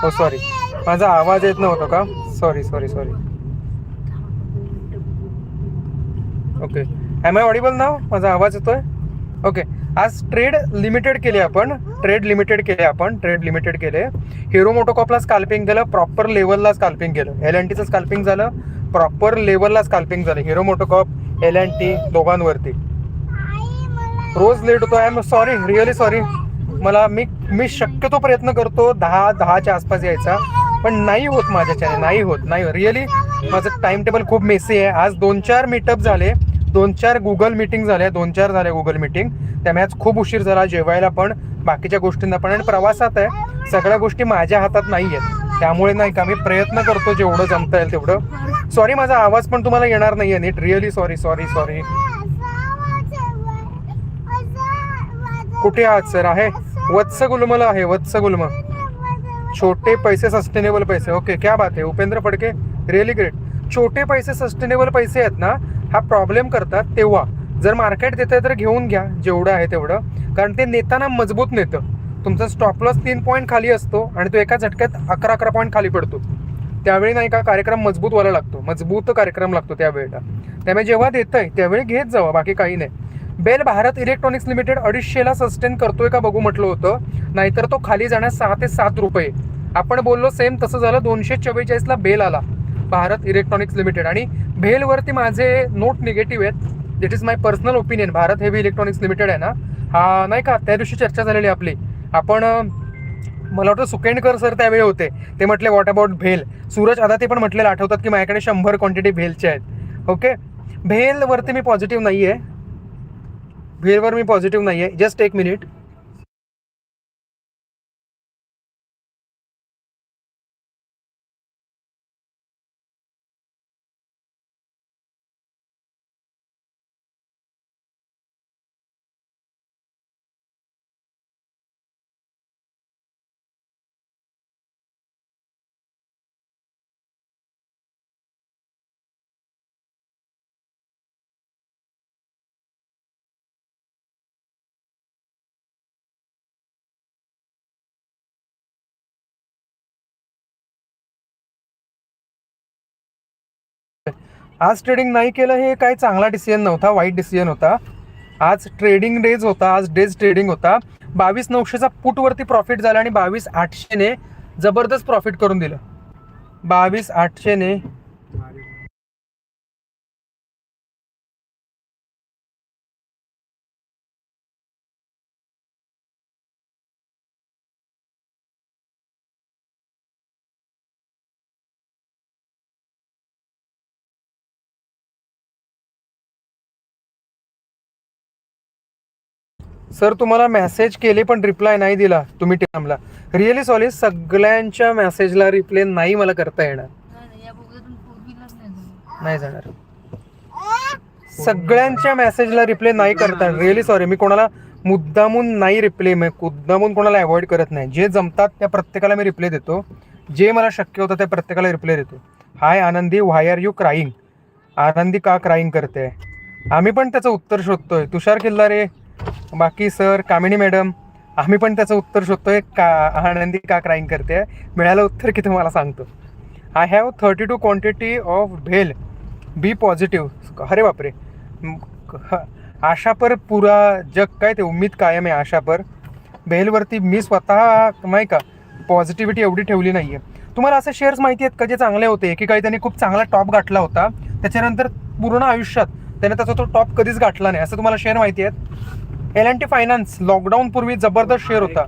Oh, हो sorry माझा आवाज येत नव्हता का? Sorry sorry sorry okay am I audible नाव माझा आवाज येतोय? ओके आज ट्रेड लिमिटेड केले आपण. ट्रेड लिमिटेड केले आपण. ट्रेड लिमिटेड केले. हिरो मोटोकॉपला स्काल्पिंग केलं प्रॉपर लेवलला स्काल्पिंग केलं. एल एन टीचं स्काल्पिंग झालं. प्रॉपर लेवलला स्काल्पिंग झालं. Hero MotoCorp L N T दोघांवरती. रोज लेट होतो. I am sorry really sorry मला मी मी शक्यतो प्रयत्न करतो दहा दहाच्या आसपास यायचा. पण नाही होत माझ्याच्याने नाही होत नाही रिअली माझं टाइम टेबल खूप मेसी आहे. आज दोन चार मीटअप झाले. दोन चार गुगल मीटिंग झाले दोन चार झाले गुगल मीटिंग त्यामुळे आज खूप उशीर झाला जेवायला पण बाकीच्या गोष्टींना पण. आणि प्रवासात आहे. सगळ्या गोष्टी माझ्या हातात नाही आहेत. त्यामुळे नाही का मी प्रयत्न करतो जेवढं जमता येईल तेवढं. सॉरी माझा आवाज पण तुम्हाला येणार नाही आहे नीट. रिअली सॉरी सॉरी सॉरी कुठे आहात सर आहे? वत्स गुलमला आहे वत्स गुलम छोटे पैसे सस्टेनेबल पैसे. ओके क्या बात आहे उपेंद्र फडके रिअली ग्रेट छोटे पैसे सस्टेनेबल पैसे आहेत ना हा प्रॉब्लेम करतात तेव्हा. जर मार्केट देत तर घेऊन घ्या जेवढं आहे तेवढं. कारण ते नेताना मजबूत नेतं. तुमचा स्टॉप लॉस तीन पॉईंट खाली असतो आणि तो एका झटक्यात अकरा अकरा पॉईंट खाली पडतो. त्यावेळी नाही का कार्यक्रम मजबूत व्हायला लागतो. मजबूत कार्यक्रम लागतो त्यावेळेला. त्यामुळे जेव्हा देत आहे त्यावेळी घेत जावं. बाकी काही नाही. बेल भारत इलेक्ट्रॉनिक्स लिमिटेड अडीचशेला सस्टेन करतोय का बघू म्हटलं होतं. नाहीतर तो खाली जाण्यास सहा ते सात रुपये. आपण बोललो सेम तसं झालं दोनशे चव्वेचाळीसला बेल आला भारत इलेक्ट्रॉनिक्स लिमिटेड. आणि भेलवरती माझे नोट निगेटिव्ह आहेत. This is my personal opinion Bharat heavy electronics limited आहे ना. हा नाही का त्या दिवशी चर्चा झालेली आपली. आपण मला वाटतं सुकेंडकर सर त्यावेळी होते. ते म्हटले व्हॉट अबाउट भेल? सूरज आदा ते पण म्हटलेलं आठवतात की माझ्याकडे शंभर क्वांटिटी भेलचे आहेत. ओके भेलवरती मी पॉझिटिव्ह नाही आहे भेलवर मी पॉझिटिव्ह नाही आहे जस्ट एक मिनिट आज ट्रेडिंग नाही केलं हे काही चांगला डिसिजन नव्हता वाईट डिसिजन होता. आज ट्रेडिंग डेज होता आज डेज ट्रेडिंग होता. बावीस नऊशेचा पुटवरती प्रॉफिट झाला आणि बावीस आठशेने जबरदस्त प्रॉफिट करून दिलं. बावीस आठशेने सर तुम्हाला मेसेज केले पण रिप्लाय नाही दिला. तुम्ही टीमला रिअली सॉरी सगळ्यांच्या मेसेजला रिप्लाय नाही मला करता येणार. नाही जाणार. सगळ्यांच्या मेसेजला रिप्लाय नाही करता. रिअली सॉरी मी कोणाला मुद्दामून नाही रिप्लाय मुद्दामून कोणाला अवॉइड करत नाही. जे जमतात त्या प्रत्येकाला मी रिप्ले देतो. जे मला शक्य होतं त्या प्रत्येकाला रिप्ले देतो. हाय आनंदी व्हाय आर यू क्राईंग आनंदी का क्राईंग करते? आम्ही पण त्याचं उत्तर शोधतोय. तुषार किल्लारे बाकी सर कामिनी मॅडम आम्ही पण त्याचं उत्तर शोधतोय. का आनंदी का क्राईंग करते? मिळालं उत्तर की तुम्हाला सांगतो. I have thirty two quantity of bhel. B positive अरे बापरे. ह, आशा पर पुरा जग काय ते उम्मीद कायम आहे आशा पर. भेलवरती मी स्वतः नाही का पॉझिटिव्हिटी एवढी ठेवली नाही आहे तुम्हाला असे शेअर्स माहिती आहेत का जे चांगले होते? की काही त्यांनी खूप चांगला टॉप गाठला होता. त्याच्यानंतर पूर्ण आयुष्यात त्याने त्याचा तो टॉप कधीच गाठला नाही. असं तुम्हाला शेअर माहिती आहेत? L N T finance lockdown पूर्वी जबरदस्त शेअर होता.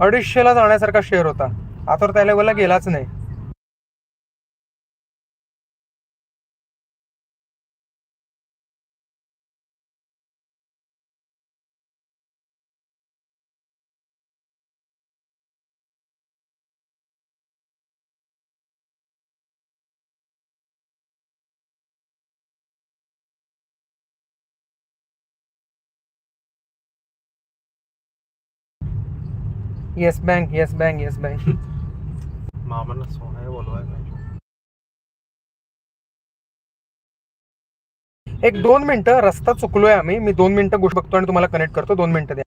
अडीचशेला जाण्यासारखा शेअर होता. आता तर त्या लेवलला गेलाच नाही. Yes bank yes bank yes bank मामाला सोनं बोलवायला नाही. एक दोन मिनिटं रस्ता चुकलोय आम्ही. मी दोन मिनिटं गोष्ट बघतो आणि तुम्हाला कनेक्ट करतो. दोन मिनिटं द्या.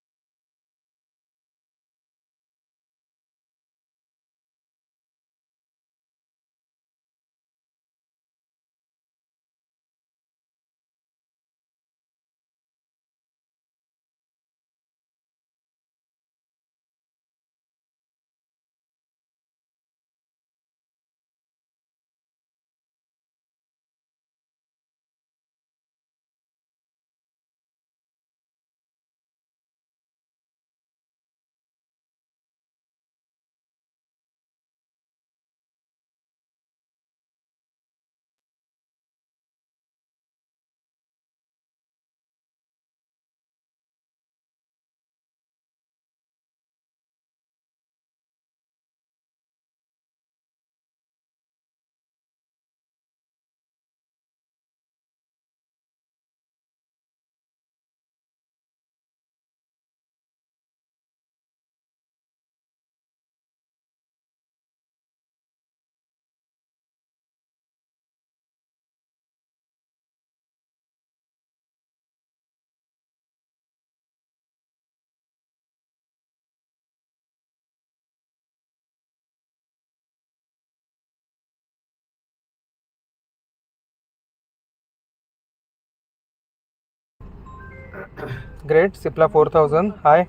Great Cipla four thousand hi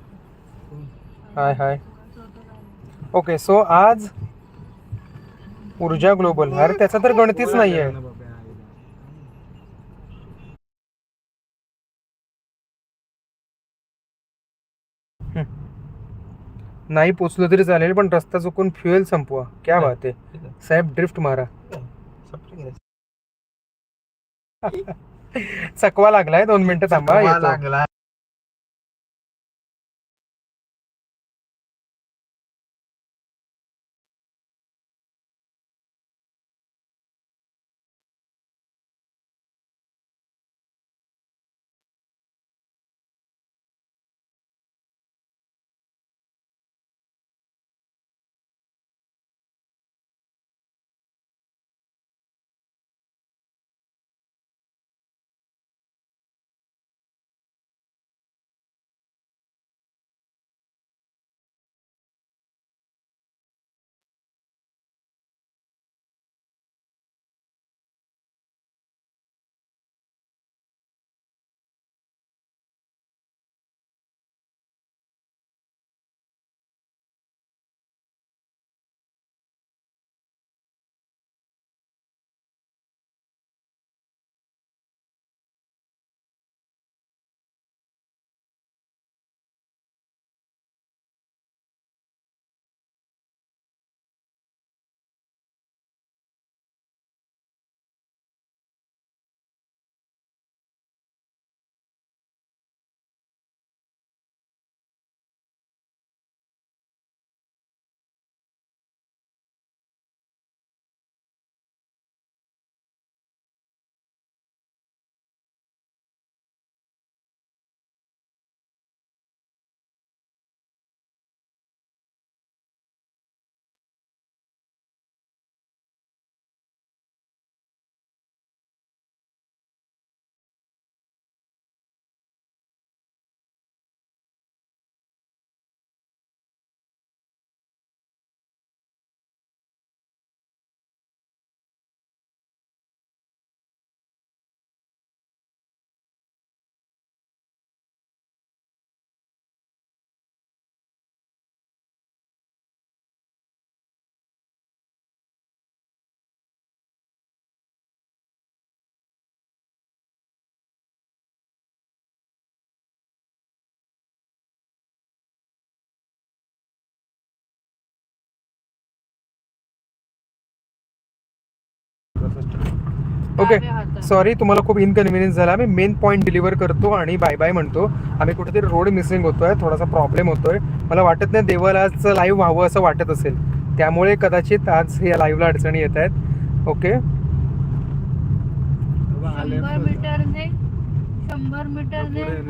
hi hi okay so आज ऊर्जा ग्लोबल. अरे त्याचा तर गणतीच नाही आहे नाही पोचलो तरी चालेल पण रस्ता चुकून फ्युएल संपवा. क्या बात आहे. साहेब ड्रिफ्ट मारा. चकवा लागलाय दोन मिनिटं थांबा. लागला ओके. सॉरी तुम्हाला खूप इनकन्व्हिनियन्स झाला. मी मेन पॉईंट डिलिव्हर करतो आणि बाय बाय म्हणतो. आम्ही कुठेतरी रोड मिसिंग होतोय थोडासा प्रॉब्लेम होतोय. मला वाटत नाही देवाला आज लाईव्ह व्हावं असं वाटत असेल. त्यामुळे कदाचित आज या लाईव्हला अडचणी येत आहेत. ओके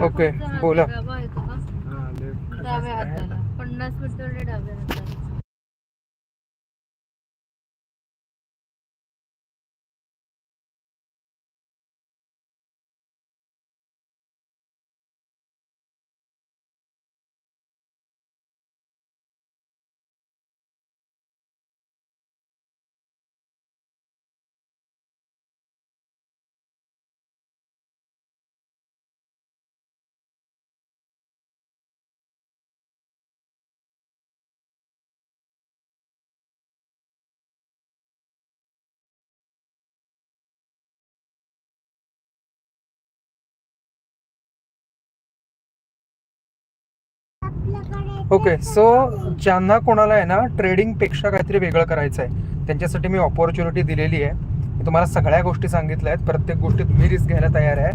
ओके, बोला. पन्नास मीटरने ओके सो ज्यांना कोणाला आहे ना ट्रेडिंगपेक्षा काहीतरी वेगळं करायचं आहे त्यांच्यासाठी मी ऑपॉर्च्युनिटी दिलेली आहे. मी तुम्हाला सगळ्या गोष्टी सांगितल्या आहेत प्रत्येक गोष्टीत मी रिस्क घ्यायला तयार आहे.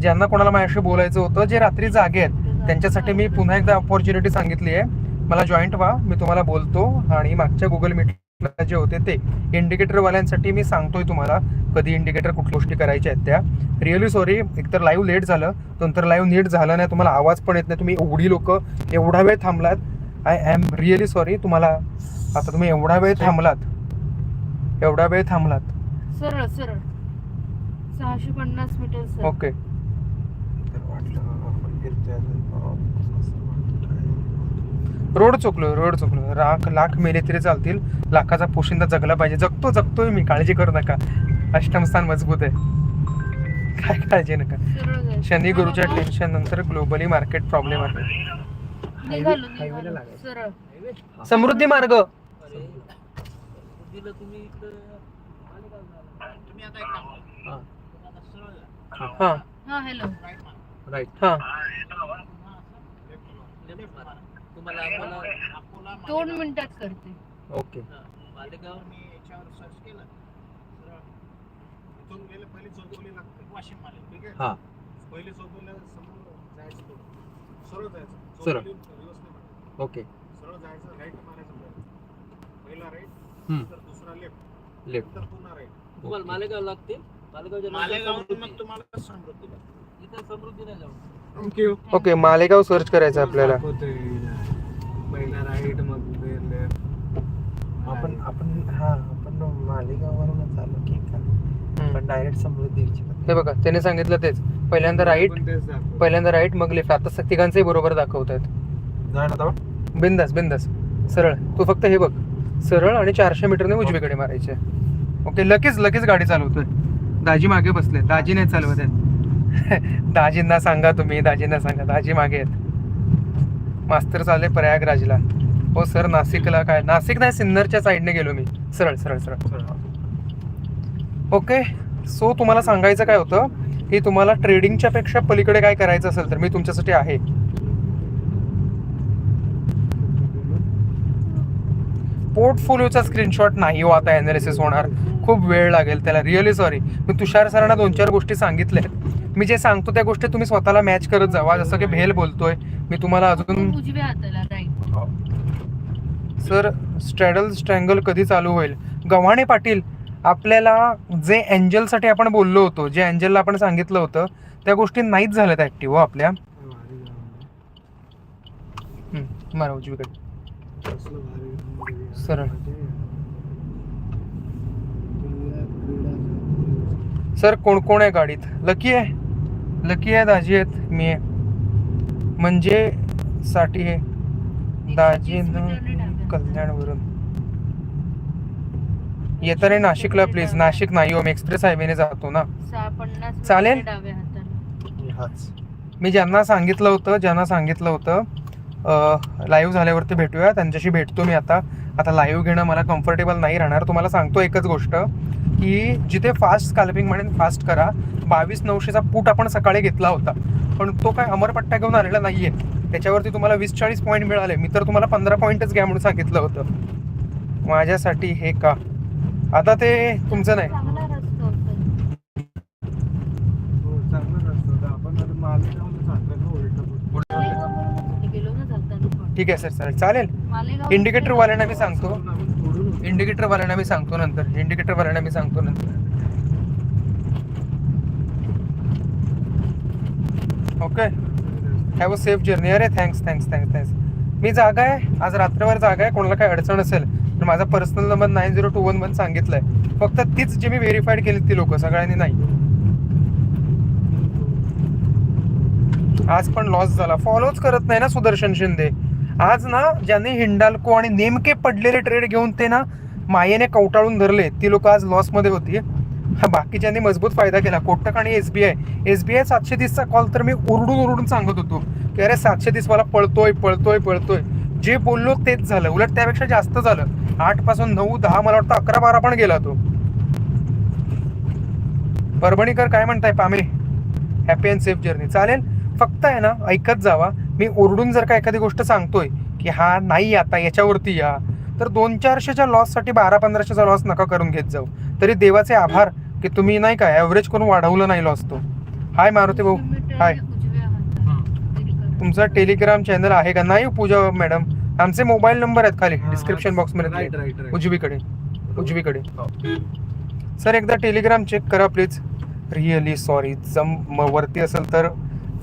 ज्यांना कोणाला माझ्याशी बोलायचं होतं जे रात्री जागे आहेत त्यांच्यासाठी मी पुन्हा एकदा ऑपॉर्च्युनिटी सांगितली आहे. मला जॉईंट व्हा मी तुम्हाला बोलतो आणि मागच्या गुगल मीट जे होते ते इंडिकेटर वाल्यांसाठी मी सांगतोय तुम्हाला. कधी इंडिकेटर कुठल्या गोष्टी करायच्या आहेत त्या. रिअली सॉरी एकतर लाईव्ह लेट झालं. नंतर लाईव्ह नीट झालं नाही तुम्हाला आवाज पण येत नाही. तुम्ही एवढी लोक एवढा वेळ थांबलात. आय एम रिअली सॉरी तुम्हाला आता तुम्ही एवढा वेळ थांबलात. एवढा वेळ थांबलात. सरळ सरळ. सहाशे पन्नास मीटर सर. ओके रोड चुकलो रोड चुकलो लाख लाख मेले तरी चालतील. लाखाचा पोशिंदा जगला पाहिजे. जगतो जगतोय मी. काळजी करू नका. अष्टम स्थान मजबूत आहे. काय काळजी नका. शनी गुरुच्या टेन्शन नंतर ग्लोबली मार्केट प्रॉब्लेम आहे. समृद्धी मार्ग. हा. हा. हॅलो राईट हा. दोन मिनिटात करते. ओके. हा पहिले चौकोलीला समोर जायचं थोडं. सरळ जायचं. सरळ. चौकोली. ओके. सरळ जायचं राईट मारायचं पहिला. पहिला राईट हम्म. नंतर दुसरा लेफ्ट लेफ्ट नंतर पुन्हा राईट तुम्हाला मालेगाव लागते मालेगावहून समृद्धी. मग तुम्हाला समृद्धीला इथं समृद्धी नाही जाऊ. Thank you okay. मालेगाव सर्च करायचं आपल्याला. पहिला राईट मग लेफ्ट आपण आपण हा आपण मालेगाववरूनच आलो की. पण डायरेक्ट समृद्धीची हे बघा त्याने सांगितलं तेच. पहिल्यांदा राईट पहिल्यांदा राईट मग लेफ्ट आता तिघांचंही बरोबर दाखवत आहेत बिंदास बिंदास. सरळ. तू फक्त हे बघ. सरळ आणि चारशे मीटरने उजवीकडे मारायचे. ओके लगेच लगेच गाडी चालवतोय. दाजी मागे बसले दाजी नाही चालवत आहेत. दाजींना सांगा तुम्ही. दाजींना सांगा. दाजी मागे आहेत. मास्तर चालले प्रयागराजला. हो सर नाशिकला काय? नाशिक नाही सिन्नरच्या साईडने गेलो मी. सरळ सरळ सरळ. ओके सो तुम्हाला सांगायचं काय होतं? की तुम्हाला ट्रेडिंगच्या पेक्षा पलीकडे काय करायचं असेल तर मी तुमच्यासाठी आहे. पोर्टफोलिओचा स्क्रीनशॉट नाही हो आता अनालिसिस होणार. खूप वेळ लागेल त्याला. रिअली सॉरी मी तुषार सरांना दोन चार गोष्टी सांगितल्या मी जे सांगतो त्या गोष्टी तुम्ही स्वतःला मॅच करत जावा जसं की भेल बोलतोय. मी तुम्हाला अजून राईट सर स्ट्रॅडल स्ट्रँगल कधी चालू होईल? गव्हाणे पाटील आपल्याला जे एंजलसाठी आपण बोललो होतो जे एंजलला आपण सांगितलं होतं त्या गोष्टी नाहीच झाल्यात ऍक्टिव्ह हो आपल्या. हम्म, मारा उजवीकडे. सरळ. सर कोण कोण आहे गाडीत? लकी आहे? लकी आहे दाजी आहेत मी म्हणजे साठी आहे दाजी कल्याणवरून. येताना नाशिकला प्लीज नाशिक नाही हो मी एक्सप्रेस हायवेने जातो ना. चालेल? मी ज्यांना सांगितलं होतं ज्यांना सांगितलं होतं लाईव्ह झाल्यावरती भेटूया. त्यांच्याशी भेटतो मी आता. आता लाईव्ह घेणं मला कम्फर्टेबल नाही राहणार. तुम्हाला सांगतो एकच गोष्ट की जिथे फास्ट स्कॅल्पिंग म्हणेन फास्ट करा. बावीस नऊशेचा पूट आपण सकाळी घेतला होता. पण तो काय अमरपट्टा घेऊन आलेला नाही आहे त्याच्यावरती तुम्हाला वीस चाळीस पॉईंट मिळाले. मी तर तुम्हाला पंधरा पॉईंटच घ्या म्हणून सांगितलं होतं. माझ्यासाठी हे का? आता ते तुमचं नाही चांगला रस्ता होता मालेगाववरूनच गेलो ना जाताना पण. ठीक आहे सर चालेल चालेल. इंडिकेटर वाल्यांना मी सांगतो. इंडिकेटर वाल्यांना मी सांगतो नंतर. इंडिकेटर वाल्यांना मी सांगतो नंतर. Okay have a safe journey अरे थँक्स थँक्स थँक्स थँक्स मी जागा आहे. आज रात्रभर जागा आहे. कोणाला काही अडचण असेल तर माझा personal number nine zero two one one सांगितलाय. फक्त तीच जे मी व्हेरीफाईड केली ती लोक सगळ्यांनी नाही. आज पण लॉस झाला. फॉलोच करत नाही ना सुदर्शन शिंदे. आज ना ज्यांनी हिंडाल्को आणि नेमके पडलेले ट्रेड घेऊन ते ना मायेने कवटाळून धरले. ती लोक आज लॉसमध्ये होती. बाकीच्यांनी मजबूत फायदा केला. कोटक आणि S B I S B I सातशे तीसचा कॉल तर मी उरडून उरडून सांगत होतो. की अरे सातशे तीस मला पळतोय पळतोय पळतोय. जे बोललो तेच झालं. उलट त्यापेक्षा जास्त झालं. आठपासून नऊ दहा मला वाटतं अकरा बारा पण गेला तो. परभणीकर काय म्हणताय पामे हॅपी अँड सेफ जर्नी चालेल? फक्त आहे ना ऐकत जावा. मी ओरडून जर का एखादी गोष्ट सांगतोय की हा नाही आता याच्यावरती या तर दोन चारशेच्या लॉससाठी बारा पंधराशेचा लॉस नका करून घेत जाऊ. तरी देवाचे आभार की तुम्ही नाही का ॲव्हरेज करून वाढवलं नाही लॉस तो. हाय मारुती भाऊ हाय. तुमचा टेलिग्राम चॅनल आहे का? नाही पूजा मॅडम. आमचे मोबाईल नंबर आहेत खाली डिस्क्रिप्शन बॉक्समध्ये उजवीकडे उजवीकडे. सर एकदा टेलिग्राम चेक करा प्लीज रिअली सॉरी जम वरती असेल तर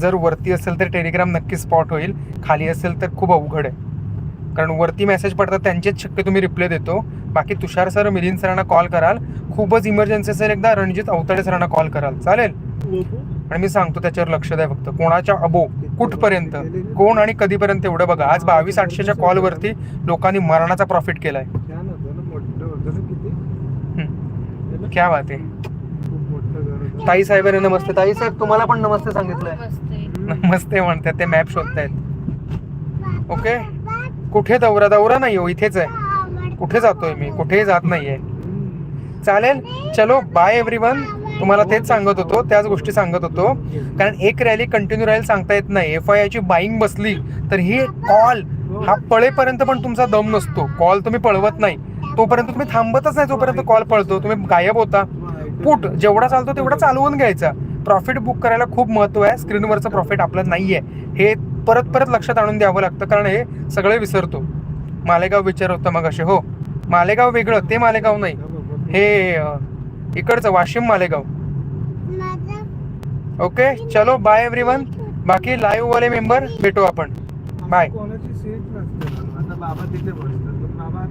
जर वरती असेल तर टेलिग्राम नक्की स्पॉट होईल. खाली असेल तर खूप अवघड आहे. कारण वरती मेसेज पडतात त्यांचेच शक्य तुम्ही रिप्लाय देतो. बाकी तुषार सर मिलिंद सरांना कॉल कराल. खूपच इमर्जन्सी असेल एकदा रणजित अवताडे सरांना कॉल कराल. चालेल? आणि मी सांगतो त्याच्यावर लक्ष द्या फक्त. कोणाच्या अबो कुठपर्यंत? कोण आणि कधीपर्यंत? एवढं बघा. आज बावीस आठशेच्या कॉलवरती लोकांनी मरणाचा प्रॉफिट केलाय. क्या बात आहे. ताई साहेबांनी नमस्ते. ताई साहेब तुम्हाला पण नमस्ते सांगितलंय. आहे नमस्ते म्हणतात ते मॅप शोधतायत. ओके कुठे दौरा? दौरा नाही हो इथेच आहे. कुठे जातोय मी? कुठेही जात नाहीये. चालेल? चलो बाय एव्हरीवन तुम्हाला तेच सांगत होतो त्याच गोष्टी सांगत होतो. कारण एक रॅली कंटिन्यू राहील सांगता येत नाही. एफ आय ची बाईंग बसली तर ही कॉल हा पळेपर्यंत पण तुमचा दम नसतो. कॉल तुम्ही पळवत नाही. तोपर्यंत तुम्ही थांबतच नाही जोपर्यंत कॉल पळतो. तुम्ही गायब होता. पुट जेवढा चालतो तेवढा चालवून घ्यायचा. प्रॉफिट बुक करायला खूप महत्त्व आहे. स्क्रीनवरचं प्रॉफिट आपलं आहे हे परत परत लक्षात आणून द्यावं लागतं. कारण हे सगळे विसरतो. मालेगाव विचार होतं मग असे हो. मालेगाव वेगळं. ते मालेगाव नाही. हे इकडचं वाशिम मालेगाव. ओके. चलो. बाय एव्हरीवन बाकी लाईव्ह वाले मेंबर भेटू आपण. बाय कोणाची सीट नसते. बाबा